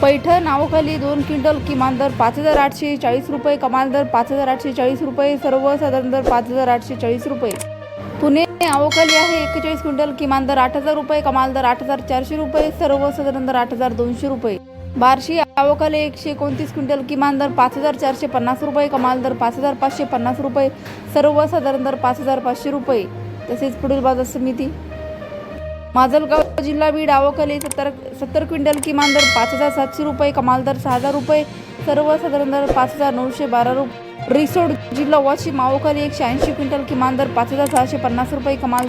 पैठण नावाखाली दोन क्विंटल किमान दर पाच हजार आठशे चाळीस रुपये कमाल दर पाच हजार आठशे चाळीस रुपये सर्वसाधारण दर पाच हजार आठशे चाळीस रुपये. पुणे नावाखाली आहे एक्केचाळीस क्विंटल किमान दर आठ हजार रुपये कमाल दर आठ हजार चारशे रुपये सर्वसाधारण दर आठ हजार दोनशे रुपये. बार्शी आवकाले एकशे एकोणतीस क्विंटल किमान दर पाच हजार चारशे पन्नास रुपये कमाल दर पाच हजार पाचशे पन्नास रुपये सर्वसाधारण दर पाच हजार पाचशे रुपये. तसेच पुढील बाजार समिती. माजलगाव जिल्हा बीड आवकले सत्तर सत्तर क्विंटल किमान दर पाच हजार सातशे रुपये कमाल दर सहा हजार रुपये सर्वसाधारण दर पाच हजार नऊशे बारा रुपये. रिसोड जिल्हा वाशिम आवकले एकशे ऐंशी क्विंटल किमान दर पाच हजार सहाशे पन्नास रुपये कमाल